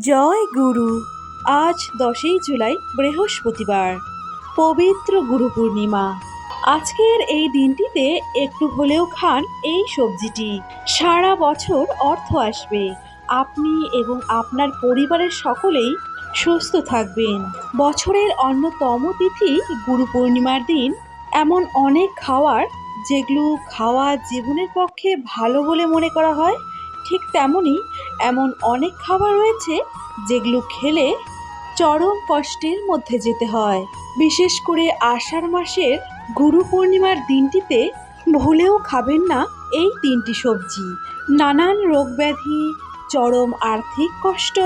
জয় গুরু। আজ দশই জুলাই, বৃহস্পতিবার। পবিত্র গুরু পূর্ণিমা। আজকের এই দিনটিতে একটু হলেও খান এই সবজিটি। সারা বছর অর্থ আসবে। আপনি এবং আপনার পরিবারের সকলেই সুস্থ থাকবেন। বছরের অন্যতম তিথি গুরু পূর্ণিমার দিন। এমন অনেক খাওয়ার যেগুলো খাওয়া জীবনের পক্ষে ভালো বলে মনে করা হয়। ঠিক তেমনই এমন অনেক খাবার রয়েছে যেগুলো খেলে চরম কষ্টের মধ্যে যেতে হয়। বিশেষ করে আষাঢ় মাসের গুরু পূর্ণিমার দিনটিতে ভুলেও খাবেন না এই তিনটি সবজি। নানান রোগ ব্যাধি, চরম আর্থিক কষ্ট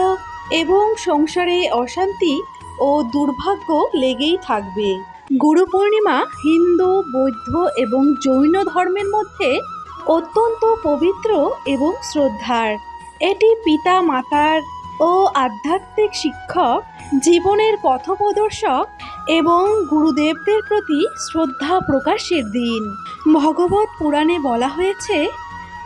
এবং সংসারে অশান্তি ও দুর্ভাগ্য লেগেই থাকবে। গুরু পূর্ণিমা হিন্দু, বৌদ্ধ এবং জৈন ধর্মের মধ্যে অত্যন্ত পবিত্র এবং শ্রদ্ধার। এটি পিতা, মাতার ও আধ্যাত্মিক শিক্ষক, জীবনের পথপ্রদর্শক এবং গুরুদেবদের প্রতি শ্রদ্ধা প্রকাশের দিন। ভগবত পুরাণে বলা হয়েছে,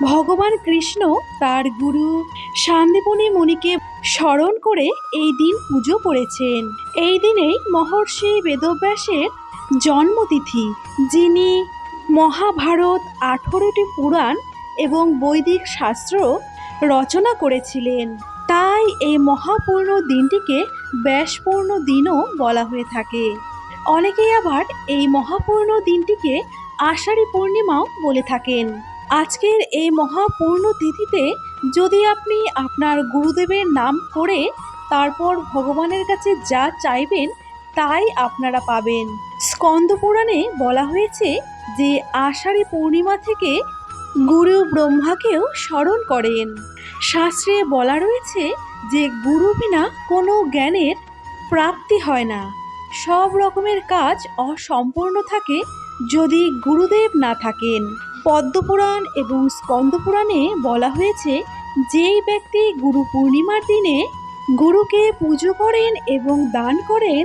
ভগবান কৃষ্ণ তার গুরু শান্তিপনি মুনিকে স্মরণ করে এই দিন পুজো করেছেন। এই দিনেই মহর্ষি বেদব্যাসের জন্মতিথি, যিনি মহাভারত আঠেরোটি পুরাণ এবং বৈদিক শাস্ত্র রচনা করেছিলেন। তাই এই মহাপূর্ণ দিনটিকে ব্যাসপূর্ণ দিনও বলা হয়ে থাকে। অনেকেই আবার এই মহাপূর্ণ দিনটিকে আষাঢ়ী পূর্ণিমাও বলে থাকেন। আজকের এই মহাপূর্ণ তিথিতে যদি আপনি আপনার গুরুদেবের নাম করে তারপর ভগবানের কাছে যা চাইবেন তাই আপনারা পাবেন। স্কন্দ পুরাণে বলা হয়েছে যে আষাঢ়ী পূর্ণিমা থেকে গুরু ব্রহ্মাকেও স্মরণ করেন। শাস্ত্রে বলা রয়েছে যে গুরু বিনা কোনো জ্ঞানের প্রাপ্তি হয় না। সব রকমের কাজ অসম্পূর্ণ থাকে যদি গুরুদেব না থাকেন। পদ্মপুরাণ এবং স্কন্দপুরাণে বলা হয়েছে, যেই ব্যক্তি গুরু পূর্ণিমার দিনে গুরুকে পুজো করেন এবং দান করেন,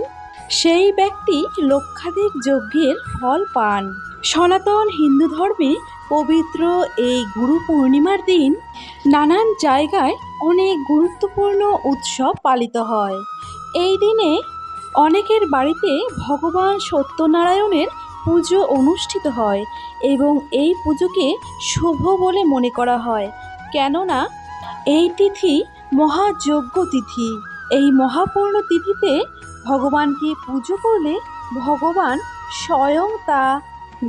সেই ব্যক্তি লক্ষাধিক যজ্ঞের ফল পান। সনাতন হিন্দু ধর্মে পবিত্র এই গুরু পূর্ণিমার দিন নানান জায়গায় অনেক গুরুত্বপূর্ণ উৎসব পালিত হয়। এই দিনে অনেকের বাড়িতে ভগবান সত্যনারায়ণের পুজো অনুষ্ঠিত হয় এবং এই পুজোকে শুভ বলে মনে করা হয়। কেননা এই তিথি মহাযজ্ঞ তিথি। এই মহাপূর্ণ তিথিতে ভগবানকে পুজো করলে ভগবান স্বয়ং তা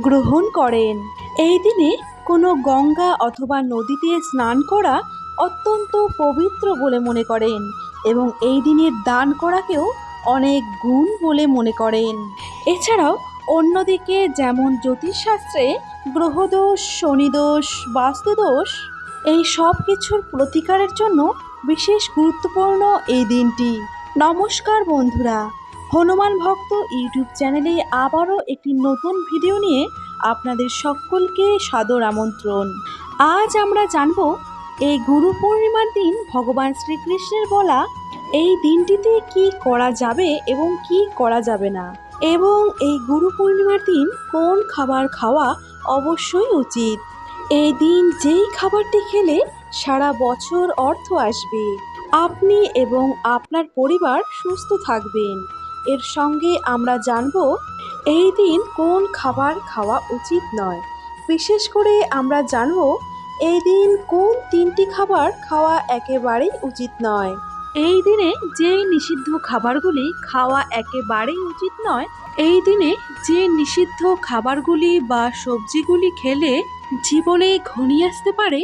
গ্রহণ করেন। এই দিনে কোনো গঙ্গা অথবা নদীতে স্নান করা অত্যন্ত পবিত্র বলে মনে করেন এবং এই দিনের দান করাকেও অনেক গুণ বলে মনে করেন। এছাড়াও অন্যদিকে যেমন জ্যোতিষশাস্ত্রে গ্রহদোষ, শনিদোষ, বাস্তুদোষ, এই সব কিছুর প্রতিকারের জন্য বিশেষ গুরুত্বপূর্ণ এই দিনটি। নমস্কার বন্ধুরা। হনুমান ভক্ত ইউটিউব চ্যানেলে আবারও একটি নতুন ভিডিও নিয়ে আপনাদের সকলকে সাদর আমন্ত্রণ। আজ আমরা জানব, এই গুরু পূর্ণিমার দিন ভগবান শ্রীকৃষ্ণের বলা এই দিনটিতে কি করা যাবে এবং কি করা যাবে না? এবং এই গুরু পূর্ণিমার দিন কোন খাবার খাওয়া অবশ্যই উচিত? এই দিন যেই খাবারটি খেলে সারা বছর অর্থ আসবে। আপনি এবং আপনার পরিবার সুস্থ থাকবেন। এর সঙ্গে আমরা জানব এই দিন কোন খাবার খাওয়া উচিত নয়। বিশেষ করে আমরা জানব এই দিন কোন তিনটি খাবার খাওয়া একেবারেই উচিত নয়। এই দিনে যে নিষিদ্ধ খাবারগুলি খাওয়া একেবারেই উচিত নয়, এই দিনে যে নিষিদ্ধ খাবারগুলি বা সবজিগুলি খেলে জীবনে ঘনিয়ে আসতে পারে,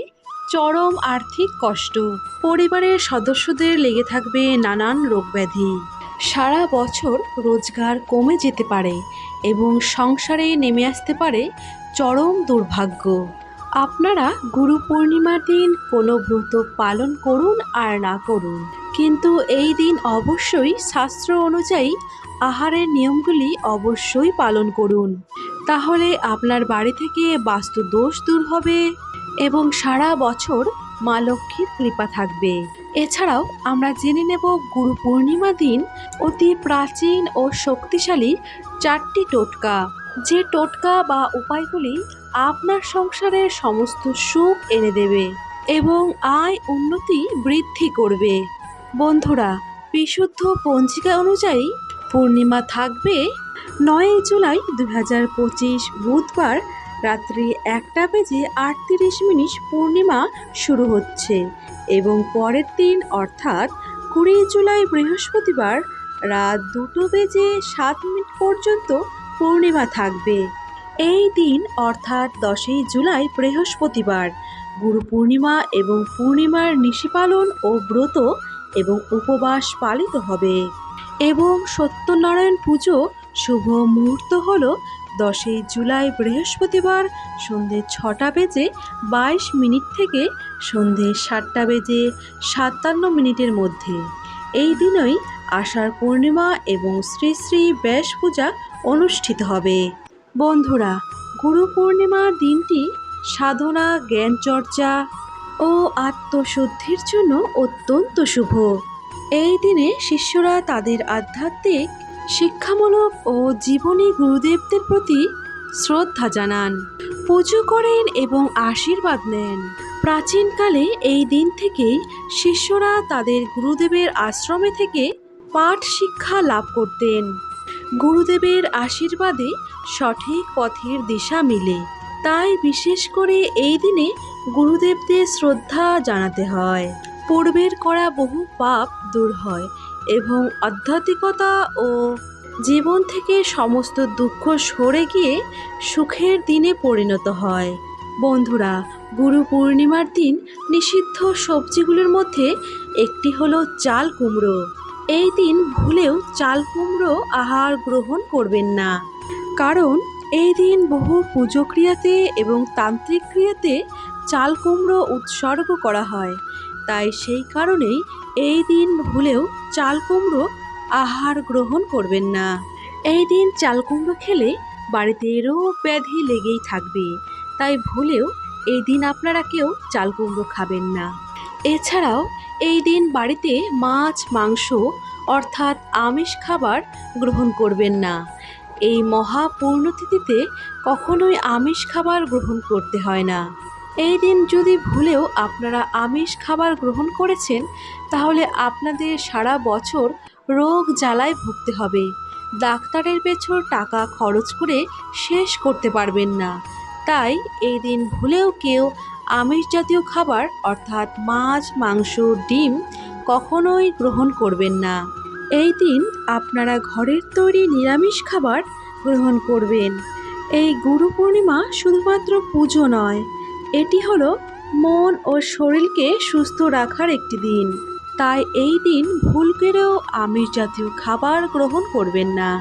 চরম আর্থিক কষ্ট। পরিবারের সদস্যদের লেগে থাকবে নানান রোগব্যাধি। সারা বছর রোজগার কমে যেতে পারে এবং সংসারে নেমে আসতে পারে চরম দুর্ভাগ্য। আপনারা গুরু পূর্ণিমার দিন কোনো ব্রত পালন করুন আর না করুন। কিন্তু এই দিন অবশ্যই শাস্ত্র অনুযায়ী আহারের নিয়মগুলি অবশ্যই পালন করুন। তাহলে আপনার বাড়ি থেকে বাস্তু দোষ দূর হবে এবং সারা বছর মা লক্ষ্মীর কৃপা থাকবে। এছাড়াও আমরা জেনে নেব গুরু পূর্ণিমা দিন অতি প্রাচীন ও শক্তিশালী চারটি টোটকা। যে টোটকা বা উপায়গুলি আপনার সংসারের সমস্ত সুখ এনে দেবে এবং আয় উন্নতি বৃদ্ধি করবে। বন্ধুরা, বিশুদ্ধ পঞ্জিকা অনুযায়ী পূর্ণিমা থাকবে নয় জুলাই দু হাজার পঁচিশ বুধবার রাত্রি একটা বেজে আটত্রিশ মিনিট পূর্ণিমা শুরু হচ্ছে এবং পরের দিন অর্থাৎ কুড়ি জুলাই বৃহস্পতিবার রাত দুটো বেজে সাত মিনিট পর্যন্ত পূর্ণিমা থাকবে। এই দিন অর্থাৎ দশই জুলাই বৃহস্পতিবার গুরু পূর্ণিমা এবং পূর্ণিমার নিশি পালন ও ব্রত এবং উপবাস পালিত হবে। এবং সত্যনারায়ণ পুজো শুভ মুহূর্ত হল দশই জুলাই বৃহস্পতিবার সন্ধে ছটা বেজে বাইশ মিনিট থেকে সন্ধে সাতটা বেজে সাতান্ন মিনিটের মধ্যে। এই দিনই আষাঢ় পূর্ণিমা এবং শ্রী শ্রী ব্যাস পূজা অনুষ্ঠিত হবে। বন্ধুরা, গুরু পূর্ণিমার দিনটি সাধনা, জ্ঞান চর্চা ও আত্মশুদ্ধির জন্য অত্যন্ত শুভ। এই দিনে শিষ্যরা তাদের আধ্যাত্মিক শিক্ষামূলক ও জীবনী গুরুদেবদের প্রতি শ্রদ্ধা জানান। পুজো করেন এবং আশীর্বাদ নেন। প্রাচীনকালে এই দিন থেকেই শিষ্যরা তাদের গুরুদেবের আশ্রমে থেকে পাঠ শিক্ষা লাভ করতেন। গুরুদেবের আশীর্বাদে সঠিক পথের দিশা মিলে। তাই বিশেষ করে এই দিনে গুরুদেবদের শ্রদ্ধা জানাতে হয়। পূর্বের করা বহু পাপ দূর হয়। এবং আধ্যাত্মিকতা ও জীবন থেকে সমস্ত দুঃখ সরে গিয়ে সুখের দিনে পরিণত হয়। বন্ধুরা, গুরু পূর্ণিমার দিন নিষিদ্ধ সবজিগুলোর মধ্যে একটি হলো চাল কুমড়ো। এই দিন ভুলেও চাল কুমড়ো আহার গ্রহণ করবেন না। কারণ এই দিন বহু পুজো ক্রিয়াতে এবং তান্ত্রিক ক্রিয়াতে চাল কুমড়ো উৎসর্গ করা হয়। তাই সেই কারণেই এই দিন ভুলেও চাল কুমড়ো আহার গ্রহণ করবেন না। এই দিন চাল কুমড়ো খেলে বাড়িতে রোগ ব্যাধি লেগেই থাকবে। তাই ভুলেও এই দিন আপনারা কেউ চাল কুমড়ো খাবেন না। এছাড়াও এই দিন বাড়িতে মাছ, মাংস অর্থাৎ আমিষ খাবার গ্রহণ করবেন না। এই মহা পূর্ণতিথিতে কখনোই আমিষ খাবার গ্রহণ করতে হয় না। এই দিন যদি ভুলেও আপনারা আমিষ খাবার গ্রহণ করেছেন, তাহলে আপনাদের সারা বছর রোগ জ্বালায় ভুগতে হবে। ডাক্তারের পেছর টাকা খরচ করে শেষ করতে পারবেন না। তাই এই দিন ভুলেও কেউ আমিষ জাতীয় খাবার, অর্থাৎ মাছ, মাংস, ডিম, কখনোই গ্রহণ করবেন না। এই দিন আপনারা ঘরের তৈরি নিরামিষ খাবার গ্রহণ করবেন। এই গুরু পূর্ণিমা শুধুমাত্র পুজো নয় এটি হলো মন ও শরীরকে সুস্থ রাখার একটি দিন। তাই এই দিন ভুল করেও আমিষ জাতীয় খাবার গ্রহণ করবেন না।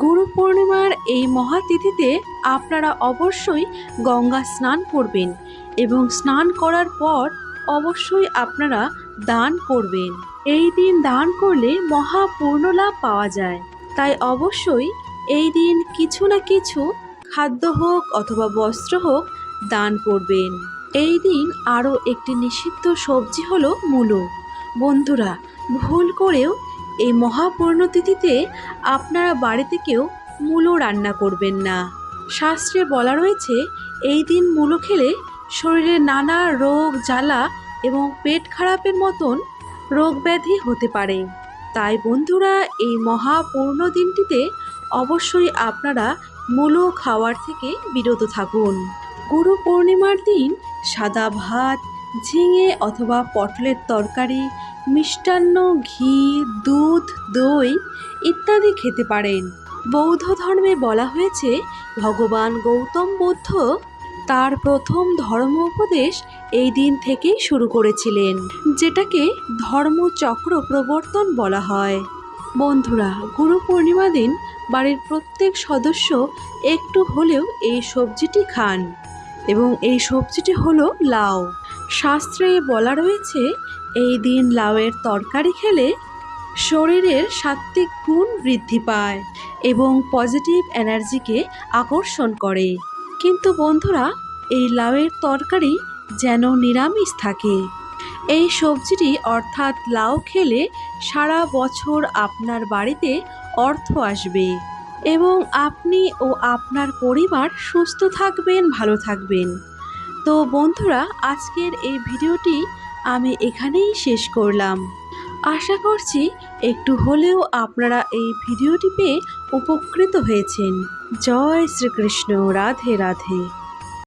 গুরু পূর্ণিমার এই মহাতিথিতে আপনারা অবশ্যই গঙ্গা স্নান করবেন এবং স্নান করার পর অবশ্যই আপনারা দান করবেন। এই দিন দান করলে মহা লাভ পাওয়া যায়। তাই অবশ্যই এই দিন কিছু না কিছু খাদ্য হোক অথবা বস্ত্র হোক দান করবেন। এই দিন আরও একটি নিষিদ্ধ সবজি হলো মূলো। বন্ধুরা, ভুল করেও এই মহাপূর্ণতিথিতে আপনারা বাড়িতে কেউ মূলো রান্না করবেন না। শাস্ত্রে বলা রয়েছে, এই দিন মূলো খেলে শরীরে নানা রোগ, জ্বালা এবং পেট খারাপের মতন রোগ ব্যাধি হতে পারে। তাই বন্ধুরা, এই মহাপূর্ণ দিনটিতে অবশ্যই আপনারা মূলো খাওয়ার থেকে বিরত থাকুন। গুরু পূর্ণিমার দিন সাদা ভাত, ঝিঙে অথবা পটলের তরকারি, মিষ্টান্ন, ঘি, দুধ, দই ইত্যাদি খেতে পারেন। বৌদ্ধ ধর্মে বলা হয়েছে, ভগবান গৌতম বুদ্ধ তার প্রথম ধর্ম উপদেশ এই দিন থেকেই শুরু করেছিলেন, যেটাকে ধর্মচক্র প্রবর্তন বলা হয়। বন্ধুরা, গুরু পূর্ণিমা দিন বাড়ির প্রত্যেক সদস্য একটু হলেও এই সবজিটি খান। এবং এই সবজিটি হলো লাউ। শাস্ত্রে বলা রয়েছে, এই দিন লাউয়ের তরকারি খেলে শরীরের সাত্ত্বিক গুণ বৃদ্ধি পায় এবং পজিটিভ এনার্জিকে আকর্ষণ করে। কিন্তু বন্ধুরা, এই লাউয়ের তরকারি যেন নিরামিষ থাকে। এই সবজিটি অর্থাৎ লাউ খেলে সারা বছর আপনার বাড়িতে অর্থ আসবে। এবং আপনি ও আপনার পরিবার সুস্থ থাকবেন, ভালো থাকবেন। তো বন্ধুরা, আজকের এই ভিডিওটি আমি এখানেই শেষ করলাম। আশা করছি একটু হলেও আপনারা এই ভিডিওটি পেয়ে উপকৃত হয়েছেন। জয় শ্রীকৃষ্ণ। রাধে রাধে।